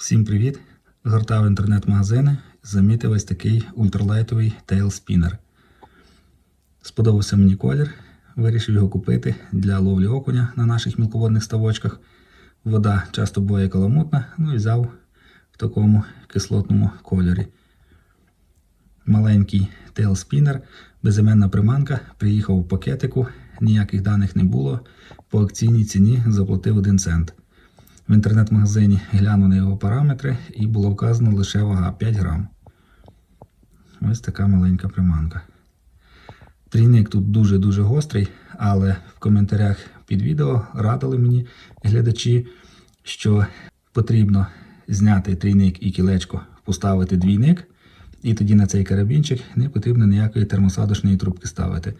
Всім привіт! Гортав інтернет-магазини, замітив ось такий ультралайтовий тейл-спінер. Сподобався мені колір, вирішив його купити для ловлі окуня на наших мілководних ставочках. Вода часто буває каламутна, ну і взяв в такому кислотному кольорі. Маленький тейл-спінер, безіменна приманка, приїхав у пакетику, ніяких даних не було. По акційній ціні заплатив 1 цент. В інтернет-магазині глянув на його параметри і було вказано лише вага 5 грам. Ось така маленька приманка. Трійник тут дуже-дуже гострий, але в коментарях під відео радили мені глядачі, що потрібно зняти трійник і кілечко, поставити двійник, і тоді на цей карабінчик не потрібно ніякої термосадочної трубки ставити.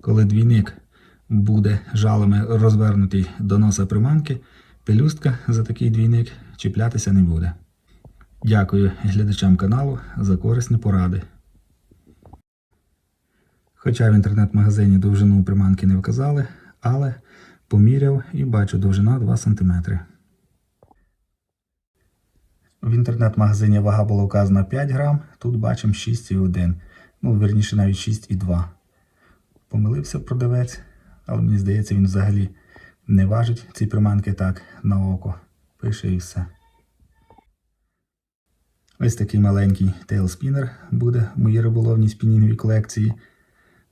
Коли двійник буде жалами розвернутий до носа приманки, пелюстка за такий двійник чіплятися не буде. Дякую глядачам каналу за корисні поради. Хоча в інтернет-магазині довжину приманки не вказали, але поміряв і бачу довжина 2 см. В інтернет-магазині вага була вказана 5 грам, тут бачимо 6,1. Ну, верніше навіть 6,2. Помилився продавець, але мені здається, він взагалі не важить ці приманки так на око. Пише і все. Ось такий маленький тейлспінер буде в моїй риболовній спінінговій колекції.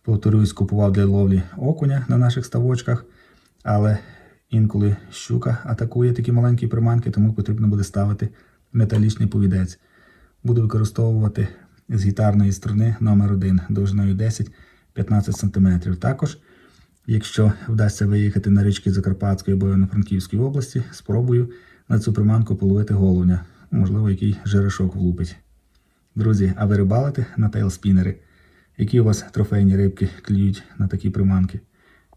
Повторюсь, купував для ловлі окуня на наших ставочках, але інколи щука атакує такі маленькі приманки, тому потрібно буде ставити металічний повідець. Буду використовувати з гітарної струни номер 1 довжиною 10-15 см. Також, якщо вдасться виїхати на річки Закарпатської або Івано-Франківської області, спробую на цю приманку половити головня. Можливо, який жерешок влупить. Друзі, а ви рибалите на тейлспінери? Які у вас трофейні рибки клюють на такі приманки?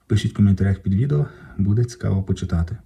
Пишіть в коментарях під відео, буде цікаво почитати.